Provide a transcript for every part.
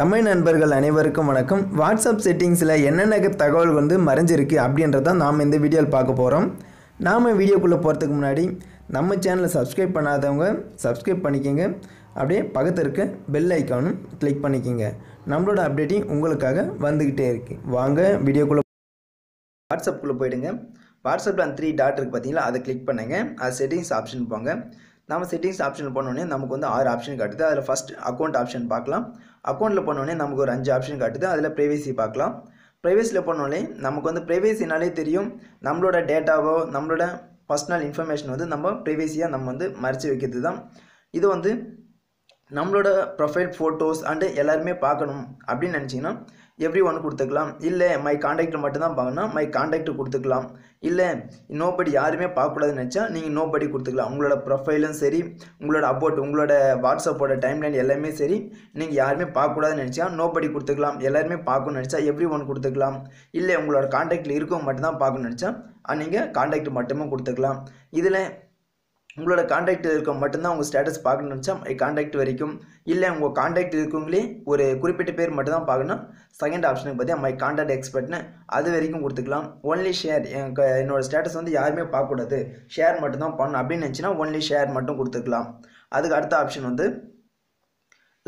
தமிழ் நண்பர்கள் அனைவருக்கும் வணக்கம். வாட்ஸ்அப் செட்டிங்ஸில் என்னென்ன தகவல் வந்து மறைஞ்சிருக்கு அப்படின்றத நாம் இந்த வீடியோவில் பார்க்க போகிறோம் நாம் வீடியோக்குள்ளே போகிறதுக்கு முன்னாடி நம்ம சேனலை சப்ஸ்கிரைப் பண்ணாதவங்க சப்ஸ்கிரைப் பண்ணிக்கோங்க. அப்படியே பக்கத்தில் இருக்க பெல் ஐக்கானும் கிளிக் பண்ணிக்கோங்க. நம்மளோட அப்டேட்டிங் உங்களுக்காக வந்துக்கிட்டே இருக்குது வாங்க வீடியோக்குள்ளே வாட்ஸ்அப்புக்குள்ளே போயிடுங்க. வாட்ஸ்அப்பில் அந்த த்ரீ டாட் இருக்குது பார்த்தீங்களா அதை கிளிக் பண்ணுங்கள் அது செட்டிங்ஸ் ஆப்ஷன் போங்க. நம்ம செட்டிங்ஸ் ஆப்ஷன் போனோடனே நமக்கு வந்து ஆறு ஆப்ஷன் காட்டுது. அதில் ஃபஸ்ட் அக்கௌண்ட் ஆப்ஷன் பார்க்கலாம். அக்கௌண்ட்டில் போனோடனே நமக்கு ஒரு அஞ்சு ஆப்ஷன் காட்டுது. அதில் ப்ரைவேசி பார்க்கலாம். ப்ரைவேசியில் போனோடனே நமக்கு வந்து ப்ரைவேசினாலே தெரியும். நம்மளோட டேட்டாவோ நம்மளோட பர்சனல் இன்ஃபர்மேஷன் வந்து நம்ம ப்ரைவேசியாக நம்ம வந்து மறைச்சி வைக்கிறது தான் இது வந்து நம்மளோட ப்ரொஃபைல் ஃபோட்டோஸ் அண்டு எல்லாருமே பார்க்கணும் அப்படின்னு நினச்சிங்கன்னா எவ்ரி ஒன் கொடுத்துக்கலாம். இல்லை மை காண்டாக்டில் மட்டும்தான் பார்க்கணும் மை காண்டாக்ட் கொடுத்துக்கலாம். இல்லை நோபடி யாருமே பார்க்கக்கூடாதுன்னு நினச்சா நீங்கள் நோபடி கொடுத்துக்கலாம். உங்களோட ப்ரொஃபைலும் சரி உங்களோட அப்போட் உங்களோட வாட்ஸ்அப்போட டைம்லைன் எல்லாமே சரி நீங்கள் யாருமே பார்க்கக்கூடாதுன்னு நினச்சா நோபடி கொடுத்துக்கலாம். எல்லாருமே பார்க்கணும்னு நினச்சா எவ்ரி ஒன் கொடுத்துக்கலாம். இல்லை உங்களோட காண்டாக்டில் இருக்கவங்க மட்டும்தான் பார்க்கணும்னு நினச்சா நீங்கள் காண்டாக்ட் மட்டுமே கொடுத்துக்கலாம். இதில் உங்களோட காண்டாக்ட் இருக்க மட்டும்தான் உங்கள் ஸ்டேட்டஸ் பார்க்கணும்னு நினச்சா காண்டாக்ட் வரைக்கும். இல்லை உங்கள் காண்டாக்ட் இருக்கவங்களே ஒரு குறிப்பிட்ட பேர் மட்டும் தான் பார்க்கணும் செகண்ட் ஆப்ஷனுக்கு பார்த்தீங்கன்னா மை காண்டாக்ட் எக்ஸ்பர்ட்னு அது வரைக்கும் கொடுத்துக்கலாம். ஒன்லி ஷேர் எனக்கு என்னோடய ஸ்டேட்டஸ் வந்து யாருமே பார்க்கக்கூடாது. ஷேர் மட்டும் தான் பண்ணணும். அப்படின்னு நினச்சின்னா ஒன்லி ஷேர் மட்டும் கொடுத்துக்கலாம். அதுக்கு அடுத்த ஆப்ஷன் வந்து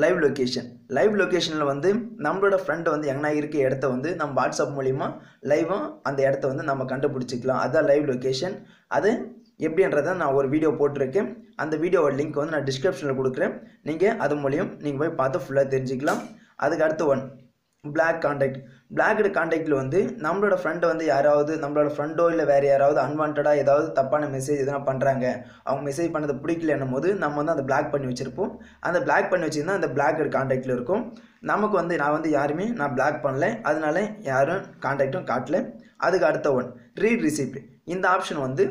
லைவ் லொக்கேஷன் லைவ் லொக்கேஷனில் வந்து நம்மளோட ஃப்ரெண்ட் வந்து எங்கன்னா இருக்க இடத்த வந்து நம்ம வாட்ஸ்அப் மூலிமா லைவாக அந்த இடத்த வந்து நம்ம கண்டுபிடிச்சிக்கலாம். அதுதான் லைவ் லொக்கேஷன் அது எப்படின்றத நான் ஒரு வீடியோ போட்டிருக்கேன். அந்த வீடியோவோட லிங்க் வந்து நான் டிஸ்கிரிப்ஷனில் கொடுக்குறேன். நீங்கள் அது மூலியம் நீங்கள் போய் பார்த்து ஃபுல்லாக தெரிஞ்சுக்கலாம். அதுக்கு அடுத்த ஒன் பிளாக் காண்டாக்ட் பிளாக்டு காண்டாக்டில் வந்து நம்மளோட ஃப்ரெண்டை வந்து யாராவது நம்மளோட ஃப்ரெண்டோ இல்லை வேறு யாராவது அன்வான்டாக ஏதாவது தப்பான மெசேஜ் எதனா பண்ணுறாங்க அவங்க மெசேஜ் பண்ணது பிடிக்கலன்னும் போது நம்ம வந்து அந்த பிளாக் பண்ணி வச்சுருப்போம். அந்த பிளாக் பண்ணி வச்சுருந்தா அந்த பிளாக்டு காண்டாக்டில் இருக்கும். நமக்கு வந்து நான் வந்து யாருமே நான் பிளாக் பண்ணல. அதனால யாரும் காண்டாக்டும் காட்டல. அதுக்கு அடுத்த ஒன் ரீட் ரிசிப்ட் இந்த ஆப்ஷன் வந்து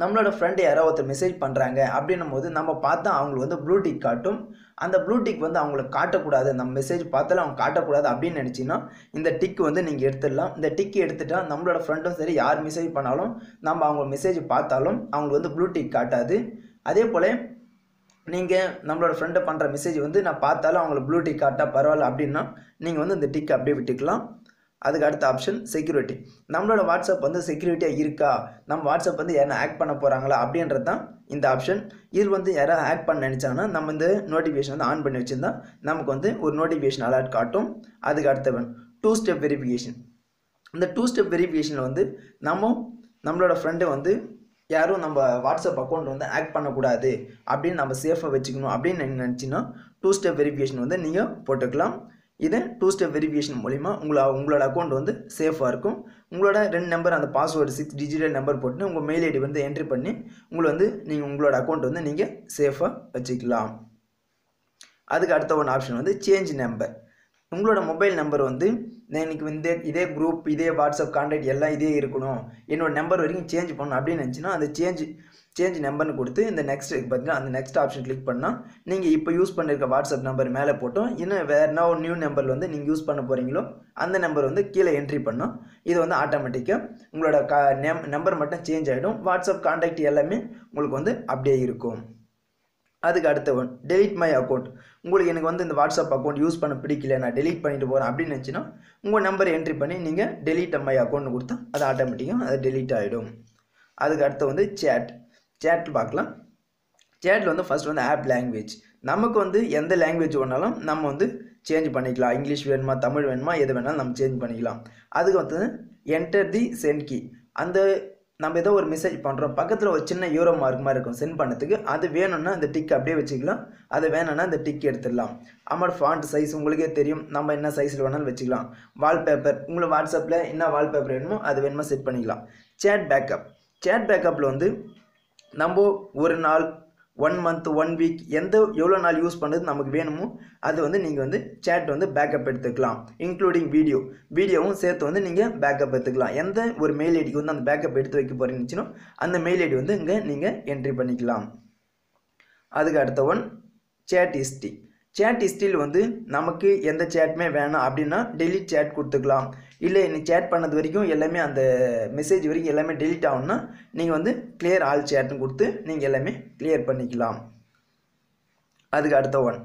நம்மளோட ஃப்ரெண்டு யாரோ ஒருத்தர் மெசேஜ் பண்ணுறாங்க அப்படின்னும் போது நம்ம பார்த்தா அவங்களுக்கு வந்து ப்ளூடிக் காட்டும். அந்த ப்ளூடிக் வந்து அவங்கள காட்டக்கூடாது. நம்ம மெசேஜ் பார்த்தாலும் அவங்க காட்டக்கூடாது அப்படின்னு நினச்சின்னா இந்த டிக் வந்து நீங்கள் எடுத்துடலாம். இந்த டிக் எடுத்துட்டால் நம்மளோட ஃப்ரெண்டும் சரி யார் மெசேஜ் பண்ணாலும் நம்ம அவங்க மெசேஜ் பார்த்தாலும் அவங்களுக்கு வந்து ப்ளூடிக் காட்டாது. அதே போல் நீங்கள் நம்மளோட ஃப்ரெண்டை பண்ணுற மெசேஜ் வந்து நான் பார்த்தாலும் அவங்களுக்கு ப்ளூ காட்டால் காட்டா பரவாயில்ல அப்படின்னா நீங்கள் வந்து இந்த டிக் அப்படியே விட்டுக்கலாம். அதுக்கு அடுத்த ஆப்ஷன் செக்யூரிட்டி நம்மளோட வாட்ஸ்அப் வந்து செக்யூரிட்டியாக இருக்கா? நம்ம வாட்ஸ்அப் வந்து யாரும் ஆக்ட் பண்ண போகிறாங்களா அப்படின்றது தான் இந்த ஆப்ஷன் இதில் வந்து யாராவது ஆக்ட் பண்ண நினச்சாங்கன்னா நம்ம இந்த நோட்டிஃபிகேஷன் வந்து ஆன் பண்ணி வச்சுருந்தா நமக்கு வந்து ஒரு நோட்டிஃபிகேஷன் அலர்ட் காட்டும். அதுக்கு அடுத்தவன் டூ ஸ்டெப் வெரிஃபிகேஷன் இந்த டூ ஸ்டெப் வெரிஃபிகேஷனில் வந்து நம்ம நம்மளோட ஃப்ரெண்டை வந்து யாரும் நம்ம வாட்ஸ்அப் அக்கௌண்ட் வந்து ஆக்ட் பண்ணக்கூடாது. அப்படின்னு நம்ம சேஃபாக வச்சுக்கணும் அப்படின்னு நினச்சின்னா டூ ஸ்டெப் வெரிஃபிகேஷன் வந்து நீங்கள் போட்டுக்கலாம். இதை டூ ஸ்டெப் வெரிஃபிகேஷன் மூலிமா உங்களை உங்களோட அக்கௌண்ட் வந்து சேஃபாக இருக்கும். உங்களோட ரெண்டு நம்பர் அந்த பாஸ்வேர்டு சிக்ஸ் டிஜிட்டல் நம்பர் போட்டு உங்கள் மெயில் ஐடி வந்து என்ட்ரி பண்ணி உங்களை வந்து நீங்கள் உங்களோட அக்கௌண்ட் வந்து நீங்கள் சேஃபாக வச்சுக்கலாம். அதுக்கு அடுத்த ஒன்று ஆப்ஷன் வந்து சேஞ்ச் நம்பர் உங்களோட மொபைல் நம்பர் வந்து எனக்கு இந்த இதே குரூப் இதே வாட்ஸ்அப் கான்டாக்ட் எல்லாம் இதே இருக்கணும். என்னோடய நம்பர் வரைக்கும் சேஞ்ச் பண்ணணும் அப்படின்னு நினச்சின்னா அந்த சேஞ்ச் சேஞ்ச் நம்பர்னு கொடுத்து இந்த நெக்ஸ்ட் பார்த்தீங்கன்னா அந்த நெக்ஸ்ட் ஆப்ஷன் கிளிக் பண்ணால் நீங்கள் இப்போ யூஸ் பண்ணிருக்க வாட்ஸ்அப் நம்பர் மேலே போட்டோம். இன்னும் வேறு என்ன ஒரு நியூ நம்பர் வந்து நீங்கள் யூஸ் பண்ண போகிறீங்களோ அந்த நம்பர் வந்து கீழே என்ட்ரி பண்ணோம். இது வந்து ஆட்டோமேட்டிக்காக உங்களோட கா நம்பர் மட்டும் சேஞ்ச் ஆகிடும் வாட்ஸ்அப் கான்டாக்ட் எல்லாமே உங்களுக்கு வந்து அப்படியே இருக்கும். அதுக்கு அடுத்த ஒன் டெலிட் மை அக்கௌண்ட் உங்களுக்கு எனக்கு வந்து இந்த வாட்ஸ்அப் அக்கௌண்ட் யூஸ் பண்ண பிடிக்கல நான் டெலிட் பண்ணிட்டு போகிறேன் அப்படின்னு நினச்சின்னா உங்கள் நம்பர் என்ட்ரி பண்ணி நீங்கள் டெலிட் மை அக்கௌண்ட் கொடுத்தா அது ஆட்டோமேட்டிக்காக அது டெலிட் ஆகிடும் அதுக்கு அடுத்து வந்து சேட் சேட் பார்க்கலாம். சேட்டில் வந்து ஃபஸ்ட் வந்து ஆப் லாங்குவேஜ் நமக்கு வந்து எந்த லாங்குவேஜ் வேணாலும் நம்ம வந்து சேஞ்ச் பண்ணிக்கலாம். இங்கிலீஷ் வேணுமா தமிழ் வேணுமா எது வேணாலும் நம்ம சேஞ்ச் பண்ணிக்கலாம். அதுக்கு வந்து என்டர் தி சென்ட் கீ அந்த நம்ம ஏதோ ஒரு மெசேஜ் பண்ணுறோம் பக்கத்தில் ஒரு சின்ன யூரோ மார்க் மாதிரி இருக்கும். சென்ட் பண்ணதுக்கு அது வேணும்னா அந்த டிக் அப்படியே வச்சுக்கலாம். அது வேணும்னா அந்த டிக் எடுத்துடலாம். அமௌண்ட் ஃபாண்ட் சைஸ் உங்களுக்கே தெரியும். நம்ம என்ன சைஸில் வேணாலும் வச்சுக்கலாம். வால்பேப்பர் உங்களை வாட்ஸ்அப்பில் என்ன வால்பேப்பர் வேணுமோ அது வேணுமா செட் பண்ணிக்கலாம். சேட் பேக்கப் சேட் பேக்கப்பில் வந்து நம்ம ஒரு நாள் ஒன் மந்த் ஒன் வீக் எந்த எவ்வளோ நாள் யூஸ் பண்ணுறது நமக்கு வேணுமோ அது வந்து நீங்கள் வந்து சேட் வந்து பேக்கப் எடுத்துக்கலாம் இன்க்ளூடிங் வீடியோ வீடியோவும் சேர்த்து வந்து நீங்கள் பேக்கப் எடுத்துக்கலாம். எந்த ஒரு மெயில் ஐடிக்கு வந்து அந்த பேக்கப் எடுத்து வைக்க போகிறீங்கன்னு அந்த மெயில் ஐடி வந்து இங்கே நீங்கள் என்ட்ரி பண்ணிக்கலாம். அதுக்கு அடுத்த ஒன் சேட் ஹிஸ்ட்ரி சேட் ஹிஸ்ட்ரியில் வந்து நமக்கு எந்த சேட்டுமே வேணாம் அப்படின்னா டெலிட் சேட் கொடுத்துக்கலாம். இல்லை நீ சேட் பண்ணது வரைக்கும் எல்லாமே அந்த மெசேஜ் வரைக்கும் எல்லாமே டெலிட் ஆகணும்னா நீங்கள் வந்து கிளியர் ஆல் சேட்னு கொடுத்து நீங்கள் எல்லாமே கிளியர் பண்ணிக்கலாம். அதுக்கு அடுத்த ஒன்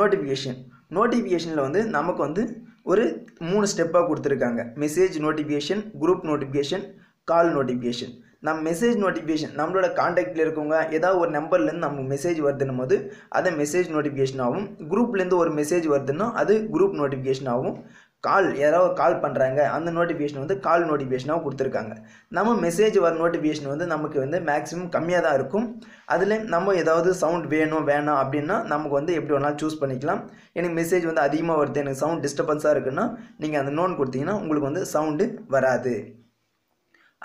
நோட்டிஃபிகேஷன் நோட்டிஃபிகேஷனில் வந்து நமக்கு வந்து ஒரு மூணு ஸ்டெப்பாக கொடுத்துருக்காங்க. Message notification group notification call notification நம்ம மெசேஜ் நோட்டிஃபிகேஷன் நம்மளோட காண்டாக்டில் இருக்கவங்க ஏதாவது ஒரு நம்பர்லேருந்து நமக்கு மெசேஜ் வருதுன்னும் போது அதை மெசேஜ் நோட்டிஃபிகேஷன் ஆகும். குரூப்லேருந்து ஒரு மெசேஜ் வருதுன்னா அது குரூப் நோட்டிஃபிகேஷன் ஆகும். கால் யாராவது கால் பண்ணுறாங்க அந்த நோட்டிஃபிகேஷன் வந்து கால் நோட்டிஃபிகேஷனாக கொடுத்துருக்காங்க. நம்ம மெசேஜ் வர நோட்டிஃபிகேஷன் வந்து நமக்கு வந்து மேக்ஸிமம் கம்மியாக தான் இருக்கும். அதில் நம்ம ஏதாவது சவுண்ட் வேணும் வேணாம் அப்படின்னா நமக்கு வந்து எப்படி வேணாலும் சூஸ் பண்ணிக்கலாம். எனக்கு மெசேஜ் வந்து அதிகமாக வருது எனக்கு சவுண்ட் டிஸ்டர்பன்ஸாக இருக்குன்னா நீங்கள் அந்த நோன் கொடுத்தீங்கன்னா உங்களுக்கு வந்து சவுண்டு வராது.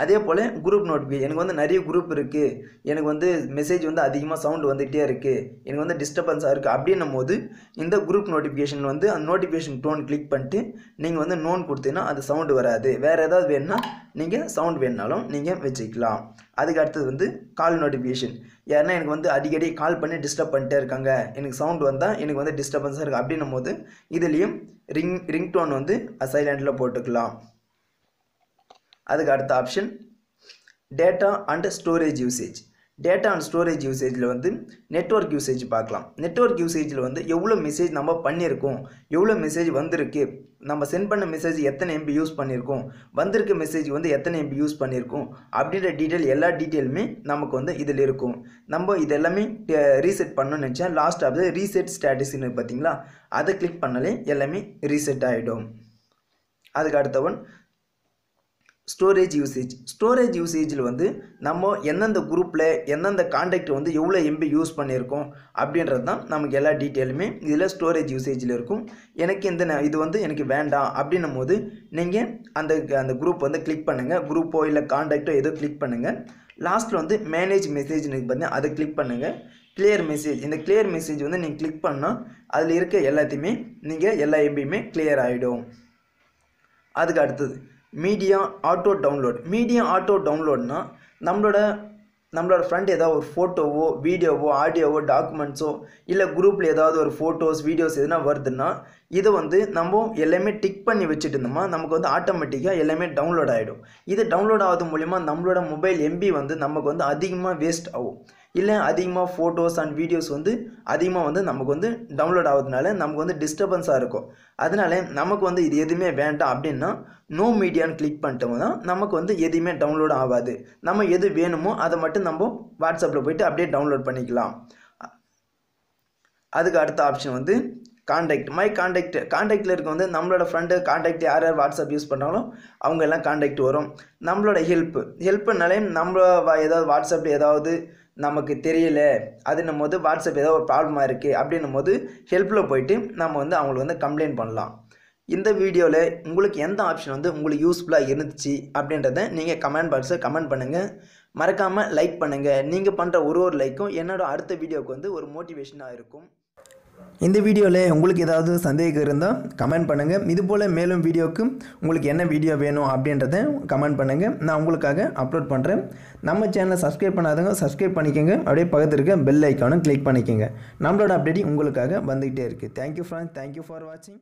அதே போல் குரூப் நோட்டிஃபிகேஷன் எனக்கு வந்து நிறைய குரூப் இருக்குது எனக்கு வந்து மெசேஜ் வந்து அதிகமாக சவுண்டு வந்துகிட்டே இருக்குது எனக்கு வந்து டிஸ்டர்பன்ஸாக இருக்குது அப்படின்னும் போது இந்த குரூப் நோட்டிஃபிகேஷன் வந்து அந்த நோட்டிஃபிகேஷன் டோன் கிளிக் பண்ணிட்டு நீங்கள் வந்து நோன் கொடுத்தீங்கன்னா அது சவுண்டு வராது. வேறு ஏதாவது வேணுன்னா நீங்கள் சவுண்ட் வேணுனாலும் நீங்கள் வச்சுக்கலாம். அதுக்கு அடுத்தது வந்து கால் நோட்டிஃபிகேஷன் ஏன்னா எனக்கு வந்து அடிக்கடி கால் பண்ணி டிஸ்டர்ப் பண்ணிட்டே இருக்காங்க. எனக்கு சவுண்ட் வந்தால் எனக்கு வந்து டிஸ்டர்பன்ஸாக இருக்குது அப்படின்னும் போது இதுலேயும் ரிங் ரிங்டோன் வந்து சைலண்டில் போட்டுக்கலாம். அதுக்கு அடுத்த option data and storage usage data and storage யூசேஜில் வந்து நெட்ஒர்க் யூசேஜ் பார்க்கலாம். நெட்ஒர்க் யூசேஜில் வந்து எவ்வளோ மெசேஜ் நம்ம பண்ணியிருக்கோம் எவ்வளோ மெசேஜ் வந்திருக்கு நம்ம சென்ட் பண்ண மெசேஜ் எத்தனை எம்பி யூஸ் பண்ணியிருக்கோம் வந்திருக்க மெசேஜ் வந்து எத்தனை எம்பி யூஸ் பண்ணியிருக்கோம் அப்படின்ற டீட்டெயில் எல்லா டீட்டெயிலுமே நமக்கு வந்து இதில் இருக்கும். நம்ம இது எல்லாமே ரீசெட் பண்ணணும்னு நினச்சா லாஸ்ட் ஆஃப் ரீசெட் ஸ்டேட்டஸ்ன்னு பார்த்தீங்களா? அதை கிளிக் பண்ணாலே எல்லாமே ரீசெட் ஆகிடும் அதுக்கு அடுத்தவன் ஸ்டோரேஜ் யூசேஜ் ஸ்டோரேஜ் யூசேஜில் வந்து நம்ம எந்தெந்த குரூப்பில் எந்தெந்த காண்டாக்ட் வந்து எவ்வளோ எம்பி யூஸ் பண்ணியிருக்கோம் அப்படின்றது தான் நமக்கு எல்லா டீட்டெயிலுமே இதில் ஸ்டோரேஜ் யூசேஜில் இருக்கும். எனக்கு இந்த ந- இது வந்து எனக்கு வேண்டாம் அப்படின்னும் போது நீங்கள் அந்த அந்த குரூப் வந்து கிளிக் பண்ணுங்கள் குரூப்போ இல்லை காண்டாக்டோ ஏதோ கிளிக் பண்ணுங்கள் லாஸ்ட்டில் வந்து மேனேஜ் மெசேஜ்னு பார்த்தீங்கன்னா அதை கிளிக் பண்ணுங்கள் கிளியர் மெசேஜ் இந்த கிளியர் மெசேஜ் வந்து நீங்கள் கிளிக் பண்ணால் அதில் இருக்க எல்லாத்தையுமே நீங்கள் எல்லா எம்பியுமே கிளியர் ஆகிடும் அதுக்கு அடுத்தது. Media auto download media auto டவுன்லோட்னா நம்மளோட நம்மளோட ஃப்ரெண்ட் ஏதாவது ஒரு ஃபோட்டோவோ வீடியோவோ ஆடியோவோ டாக்குமெண்ட்ஸோ இல்லை குரூப்பில் ஏதாவது ஒரு ஃபோட்டோஸ் வீடியோஸ் எதுனா வருதுன்னா இதை வந்து நம்ம எல்லாமே டிக் பண்ணி வச்சுட்டு இருந்தோமா நமக்கு வந்து ஆட்டோமேட்டிக்காக எல்லாமே டவுன்லோட் ஆகிடும் இது டவுன்லோட் ஆகிறது மூலிமா நம்மளோட மொபைல் எம்பி வந்து நமக்கு வந்து அதிகமாக வேஸ்ட் ஆகும். இல்லை அதிகமாக ஃபோட்டோஸ் அண்ட் வீடியோஸ் வந்து அதிகமாக வந்து நமக்கு வந்து டவுன்லோட் ஆகுறதுனால நமக்கு வந்து டிஸ்டர்பன்ஸாக இருக்கும். அதனால நமக்கு வந்து இது எதுவுமே வேண்டாம் அப்படின்னா நோ மீடியான்னு கிளிக் பண்ணிட்டோம்னா நமக்கு வந்து எதுவுமே டவுன்லோட் ஆகாது. நம்ம எது வேணுமோ அதை மட்டும் நம்ம வாட்ஸ்அப்பில் போயிட்டு அப்படியே டவுன்லோட் பண்ணிக்கலாம். அதுக்கு அடுத்த ஆப்ஷன் வந்து காண்டாக்ட் மை காண்டாக்ட் காண்டாக்டில் இருக்க வந்து நம்மளோட ஃப்ரெண்டு காண்டாக்ட் யார் யார் வாட்ஸ்அப் யூஸ் பண்ணாலும் அவங்க எல்லாம் காண்டாக்ட் வரும். நம்மளோட ஹெல்ப் ஹெல்ப்னாலே நம்ம ஏதாவது வாட்ஸ்அப்பில் ஏதாவது நமக்கு தெரியல. அதுன்னும் போது வாட்ஸ்அப் ஏதோ ஒரு ப்ராப்ளமாக இருக்குது அப்படின்னும் போது ஹெல்ப்பில் போயிட்டு நம்ம வந்து அவங்களுக்கு வந்து கம்ப்ளைண்ட் பண்ணலாம். இந்த வீடியோவில் உங்களுக்கு எந்த ஆப்ஷன் வந்து உங்களுக்கு யூஸ்ஃபுல்லாக இருந்துச்சு? அப்படின்றத நீங்கள் கமெண்ட் பாக்ஸில் கமெண்ட் பண்ணுங்கள் மறக்காமல் லைக் பண்ணுங்கள் நீங்கள் பண்ணுற ஒரு ஒரு லைக்கும் என்னோட அடுத்த வீடியோவுக்கு வந்து ஒரு மோட்டிவேஷனாக இருக்கும். இந்த வீடியோவில் உங்களுக்கு ஏதாவது சந்தேகம் இருந்தால் கமெண்ட் பண்ணுங்கள் இதுபோல் மேலும் வீடியோவுக்கு உங்களுக்கு என்ன வீடியோ வேணும் அப்படின்றத கமெண்ட் பண்ணுங்கள் நான் உங்களுக்காக அப்லோட் பண்ணுறேன் நம்ம சேனலை சப்ஸ்கிரைப் பண்ணாதவங்க சப்ஸ்கிரைப் பண்ணிக்கோங்க. அப்படியே பக்கத்தில் இருக்க பெல் ஐக்கானும் கிளிக் பண்ணிக்கோங்க. நம்மளோட அப்டேட் உங்களுக்காக வந்துகிட்டே இருக்குது தேங்க்யூ ஃப்ரெண்ட்ஸ் தேங்க்யூ ஃபார் வாட்சிங்